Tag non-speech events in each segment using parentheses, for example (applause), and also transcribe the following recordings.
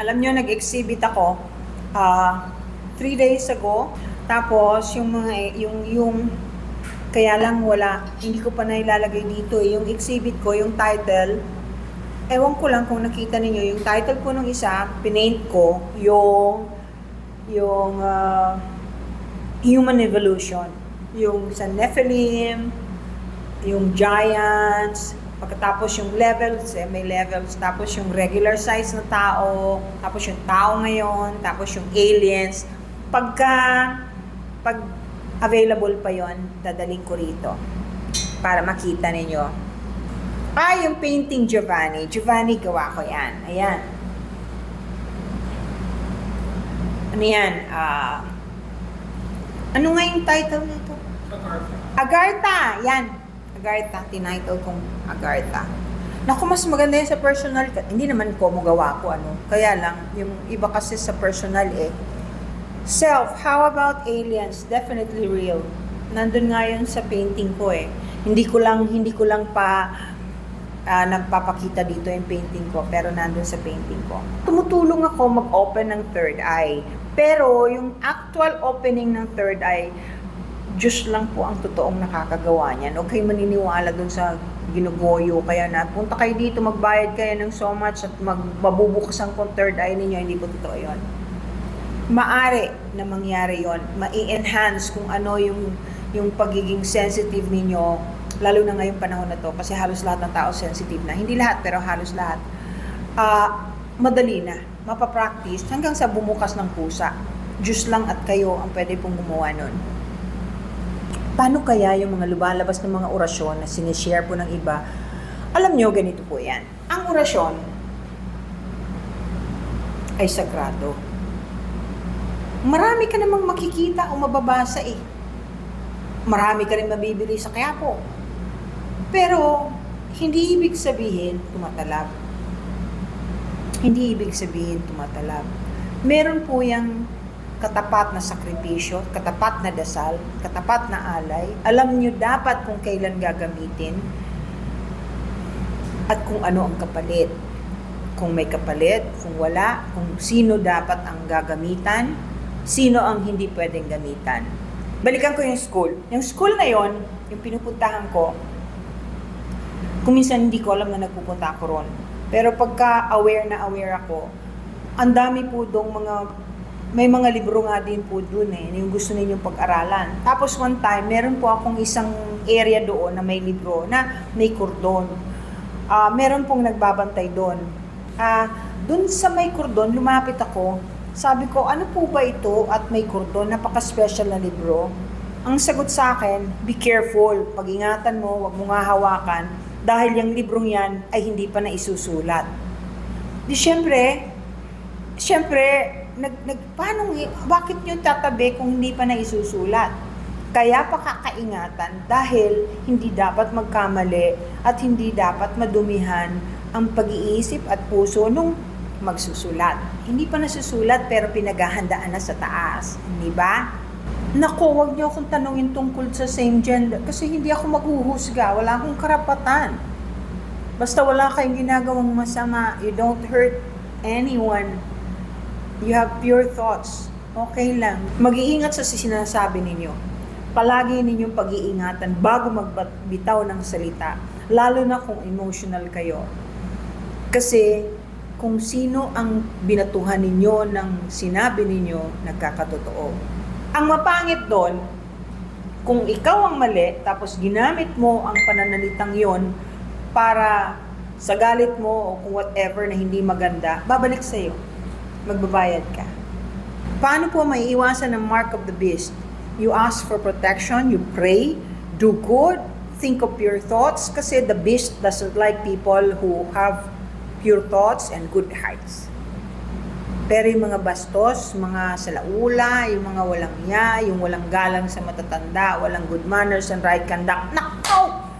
Alam nyo, nag-exhibit ako ah, three days ago. Tapos, yung mga, yung, yung, kaya lang wala, hindi ko pa nailalagay dito eh. Yung exhibit ko, yung title, ewan ko lang kung nakita ninyo, yung title po nung isa, pinaint ko, yung, yung, ah, human evolution. Yung sa Nephilim, yung giants, pagkatapos yung levels, eh, may levels, tapos yung regular size na tao, tapos yung tao ngayon, tapos yung aliens. Pagka, pag available pa yon dadaling ko rito para makita ninyo. Ah, yung painting Giovanni. Giovanni, gawa ko yan. Ayan. Ano yan? Ah, ano nga yung title nito? Agartha! Yan. Agartha. Tinitle kong Agartha. Naku, mas maganda yan sa personal. Hindi naman ko mo gawa ko, ano. Kaya lang, yung iba kasi sa personal eh. Self, how about aliens? Definitely real. Nandun nga yun sa painting ko eh. Hindi ko lang, hindi ko lang pa ah, nagpapakita dito yung painting ko, pero nandun sa painting ko. Tumutulong ako mag-open ng third eye. Pero yung actual opening ng third eye, Diyos lang po ang totoong nakakagawa niyan. Huwag kayo maniniwala dun sa ginugoyo. Kaya na, punta kayo dito, magbayad kayo ng so much at magbabubukasan kong third eye ninyo. Hindi po totoo yun. Maari na mangyari yon ma-enhance kung ano yung, yung pagiging sensitive ninyo, lalo na ngayong panahon na to, kasi halos lahat ng tao sensitive na. Hindi lahat, pero halos lahat. Ah, madali na, mapapractice hanggang sa bumukas ng pusa. Diyos lang at kayo ang pwede pong gumawa nun. Paano kaya yung mga lumalabas ng mga orasyon na sinishare po ng iba? Alam nyo, ganito po yan. Ang orasyon ay sagrado. Marami ka namang makikita o mababasa eh. Marami ka rin mabibili sa Quiapo. Pero, hindi ibig sabihin tumatalab. Hindi ibig sabihin tumatalab. Meron po yung katapat na sakripisyo, katapat na dasal, katapat na alay. Alam nyo dapat kung kailan gagamitin at kung ano ang kapalit. Kung may kapalit, kung wala, kung sino dapat ang gagamitan, sino ang hindi pwedeng gamitan. Balikan ko yung school. Yung school na yon, yung pinupuntahan ko, kung minsan hindi ko alam na nagpupunta ako ron. Pero pagka aware na aware ako, ang dami po dong mga, may mga libro nga din po dun eh, yung gusto ninyong pag-aralan. Tapos one time, meron po akong isang area doon na may libro na may kordon. Ah, meron pong nagbabantay doon. Ah, doon sa may kordon, lumapit ako. Sabi ko, ano po ba ito at may kordon? Napaka-special na libro. Ang sagot sa akin, be careful. Pag-ingatan mo, wag mo nga hawakan dahil yung librong yan ay hindi pa na isusulat. Di syempre, syempre, nag, nag, paano, bakit nyo tatabi kung hindi pa na isusulat? Kaya pa kakaingatan dahil hindi dapat magkamali at hindi dapat madumihan ang pag-iisip at puso nung magsusulat. Hindi pa nasusulat pero pinaghahandaan na sa taas. Hindi ba? Naku, wag niyo akong tanungin tungkol sa same gender kasi hindi ako maghuhusga. Wala akong karapatan. Basta wala kayong ginagawang masama. You don't hurt anyone. You have pure thoughts. Okay lang. Mag-iingat sa sinasabi ninyo. Palagi ninyong pag-iingatan bago magbitaw ng salita. Lalo na kung emotional kayo. Kasi kung sino ang binatuhan ninyo ng sinabi ninyo, nagkakatotoo. Ang mapangit doon, kung ikaw ang mali, tapos ginamit mo ang pananalitang yon para sa galit mo o kung whatever na hindi maganda, babalik sa'yo. Magbabayad ka. Paano po may iwasan ng mark of the beast? You ask for protection, you pray, do good, think of pure thoughts, kasi the beast doesn't like people who have pure thoughts and good hearts. Pero yung mga bastos, mga salaula, yung mga walang niya, yung walang galang sa matatanda, walang good manners and right conduct, nakaw!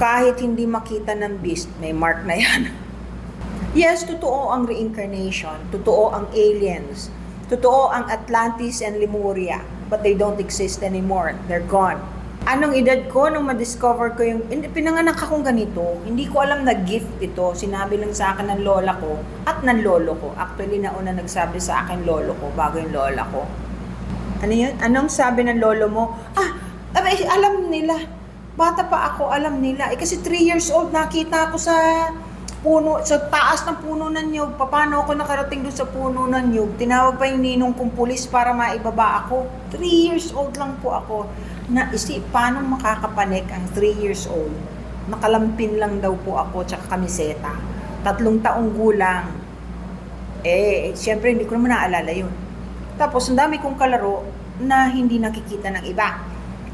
Kahit hindi makita ng beast, may mark na yan. (laughs) yes, totoo ang reincarnation, totoo ang aliens, totoo ang Atlantis and Lemuria, but they don't exist anymore. They're gone. anong edad ko nung ma-discover ko yung, pinanganak akong ganito, hindi ko alam na gift ito, sinabi lang sa akin ng lola ko at ng lolo ko. Actually, nauna nagsabi sa akin lolo ko bago yung lola ko. Ano yun? Anong sabi ng lolo mo? Ah, alam nila. Bata pa ako, alam nila. Eh, kasi 3 years old, nakita ako sa puno, sa taas ng puno ng nyug. Paano ako nakarating doon sa puno ng nyug? Tinawag pa yung ninong kong pulis para maibaba ako. 3 years old lang po ako. Naisip, paano makakapanik ang 3 years old? Nakalampin lang daw po ako, tsaka kamiseta. Tatlong taong gulang. Eh, siyempre, hindi ko naman naalala yun. Tapos, ang dami kong kalaro na hindi nakikita ng iba.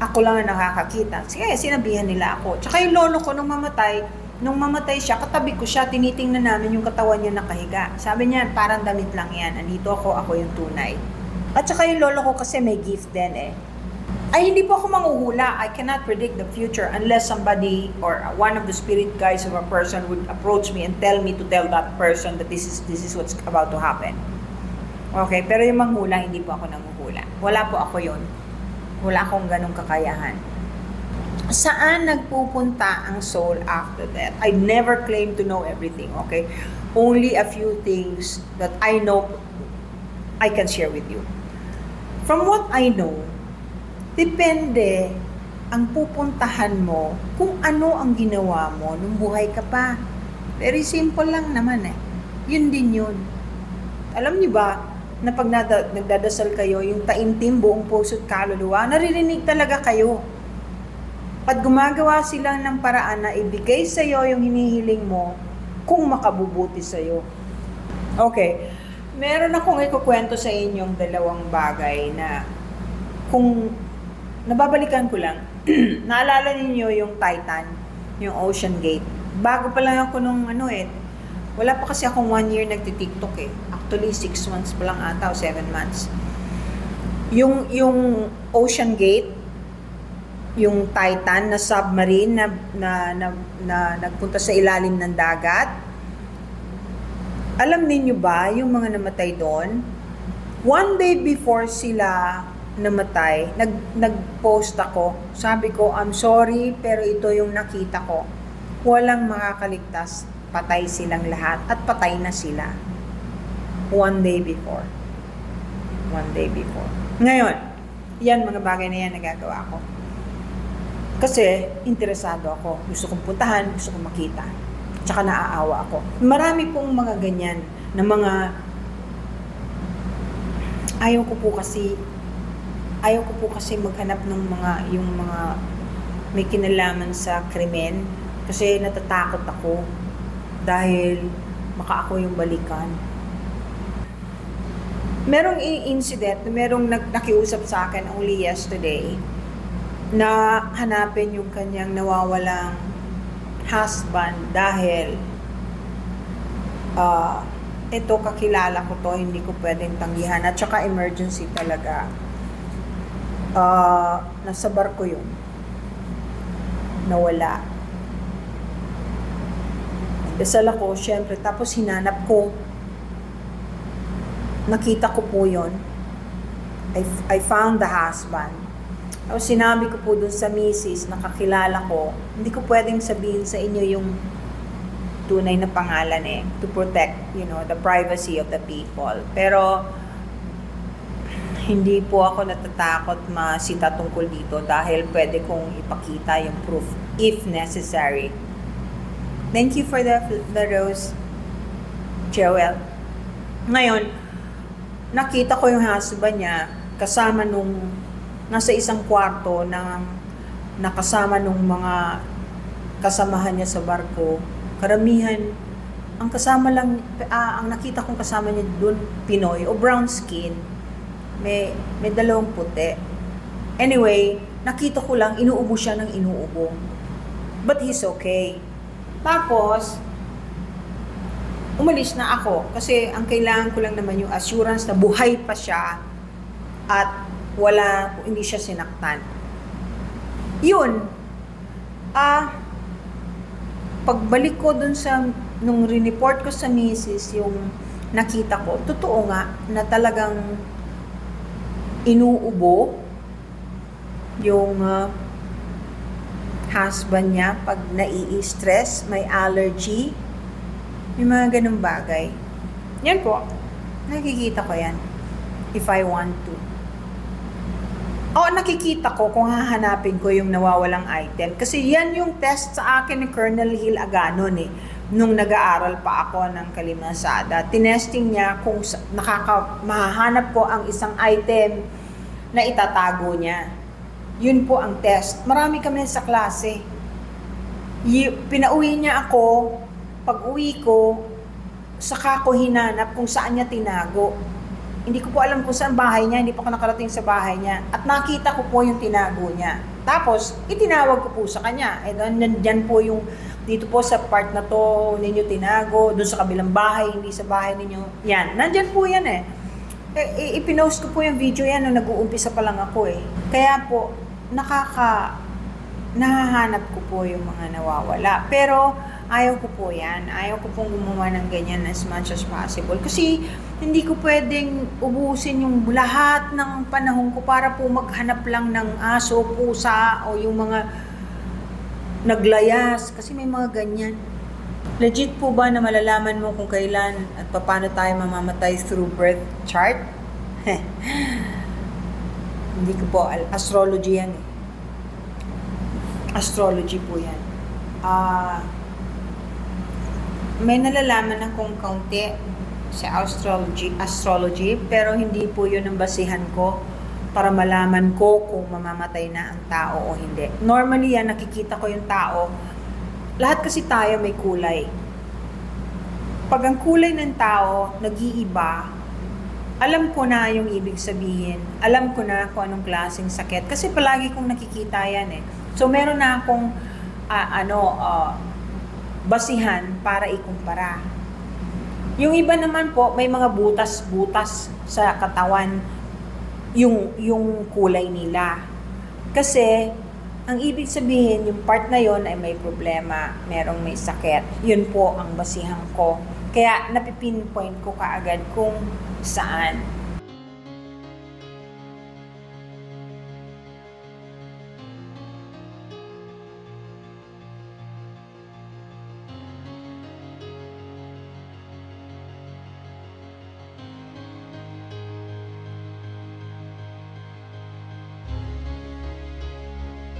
Ako lang ang nakakakita. Sige, sinabihan nila ako. Tsaka yung lolo ko nung mamatay, nung mamatay siya, katabi ko siya, tinitingnan namin yung katawan niya nakahiga. Sabi niya, parang damit lang yan. Andito ako, ako yung tunay. At saka yung lolo ko kasi may gift din eh. Ay, hindi po ako manghuhula. I cannot predict the future unless somebody or one of the spirit guides of a person would approach me and tell me to tell that person that this is this is what's about to happen. Okay, pero yung manghula, hindi po ako nanghuhula. Wala po ako yun. Wala akong ganong kakayahan. Saan nagpupunta ang soul after death? I never claim to know everything, okay? Only a few things that I know I can share with you. From what I know, depende ang pupuntahan mo kung ano ang ginawa mo nung buhay ka pa. Very simple lang naman eh. Yun din yun. Alam niyo ba, na pag nagdadasal kayo, yung taimtim buong puso't kaluluwa, naririnig talaga kayo. At gumagawa sila ng paraan na ibigay sa iyo yung hinihiling mo kung makabubuti sa iyo. Okay. Meron akong ikukwento sa inyong dalawang bagay na kung nababalikan ko lang, (clears throat) naalala ninyo yung Titan, yung Ocean Gate. Bago pa lang ako nung ano eh, wala pa kasi akong one year nagti-TikTok eh. Actually, six months pa lang ata o seven months. Yung, yung Ocean Gate, yung Titan na submarine na, na, na, na nagpunta sa ilalim ng dagat. Alam niyo ba yung mga namatay doon? One day before sila namatay, nag, nag-post ako. Sabi ko, I'm sorry, pero ito yung nakita ko. Walang makakaligtas. Patay silang lahat at patay na sila. One day before. One day before. Ngayon, yan mga bagay na yan nagagawa ko. Kasi interesado ako. Gusto kong puntahan, gusto kong makita. Tsaka naaawa ako. Marami pong mga ganyan na mga ayaw ko po kasi ayaw ko po kasi maghanap ng mga yung mga may kinalaman sa krimen kasi natatakot ako dahil maka ako yung balikan. Merong incident, merong nag- nakiusap sa akin only yesterday na hanapin yung kanyang nawawalang husband dahil ah ito kakilala ko to, hindi ko pwedeng tanggihan at saka emergency talaga. Ah, nasa barko yun. Nawala. Dasal ako, syempre, tapos hinanap ko. Nakita ko po yun. I, I found the husband. Tapos sinabi ko po dun sa misis na kakilala ko, hindi ko pwedeng sabihin sa inyo yung tunay na pangalan eh, to protect, you know, the privacy of the people. Pero, hindi po ako natatakot masita tungkol dito dahil pwede kong ipakita yung proof if necessary. Thank you for the, the rose, Joel. Ngayon, nakita ko yung husband niya kasama nung nasa isang kwarto ng nakasama nung mga kasamahan niya sa barko. Karamihan, ang kasama lang, ah, ang nakita kong kasama niya doon, Pinoy o brown skin. May, may dalawang puti. Anyway, nakita ko lang, inuubo siya ng inuubo. But he's okay. Tapos, umalis na ako kasi ang kailangan ko lang naman yung assurance na buhay pa siya at wala, hindi siya sinaktan. Yun, ah, pagbalik ko dun sa, nung report ko sa misis, yung nakita ko, totoo nga, na talagang inuubo yung, ah, husband niya pag nai-stress, may allergy, yung mga ganung bagay. Yan po. Nakikita ko yan. If I want to. Oo, nakikita ko kung hahanapin ko yung nawawalang item. Kasi yan yung test sa akin ni Colonel Hill Aganon eh. Nung nag-aaral pa ako ng Kalimasada. Tinesting niya kung nakaka, mahahanap ko ang isang item na itatago niya. Yun po ang test. Marami kami sa klase. Y- pinauwi niya ako, pag uwi ko, saka ko hinanap kung saan niya tinago. Hindi ko po alam kung saan bahay niya, hindi pa ako nakarating sa bahay niya. At nakita ko po yung tinago niya. Tapos, itinawag ko po sa kanya. Eh, nan- nandyan po yung, dito po sa part na to, ninyo tinago, doon sa kabilang bahay, hindi sa bahay ninyo. Yan, nandyan po yan eh. Eh, i- ipinost ko po yung video yan nung nag-uumpisa pa lang ako eh. Kaya po, nakaka, nahahanap ko po yung mga nawawala. Pero, ayaw ko po yan. Ayaw ko pong gumawa ng ganyan as much as possible. Kasi, hindi ko pwedeng ubusin yung lahat ng panahon ko para po maghanap lang ng aso, pusa, o yung mga naglayas. Kasi may mga ganyan. Legit po ba na malalaman mo kung kailan at paano tayo mamamatay through birth chart? (laughs) Hindi ko po, astrology yan eh. Astrology po yan. Ah, may nalalaman akong kaunti sa astrology, astrology, pero hindi po yun ang basihan ko para malaman ko kung mamamatay na ang tao o hindi. Normally yan, nakikita ko yung tao, lahat kasi tayo may kulay. Pag ang kulay ng tao nag-iiba, alam ko na yung ibig sabihin. Alam ko na kung anong klaseng sakit. Kasi palagi kong nakikita yan eh. So meron na akong ah, ano, ah, basihan para ikumpara. Yung iba naman po, may mga butas-butas sa katawan yung, yung kulay nila. Kasi, ang ibig sabihin, yung part na yon ay may problema, merong may sakit. Yun po ang basihan ko. Kaya napipinpoint ko kaagad kung saan.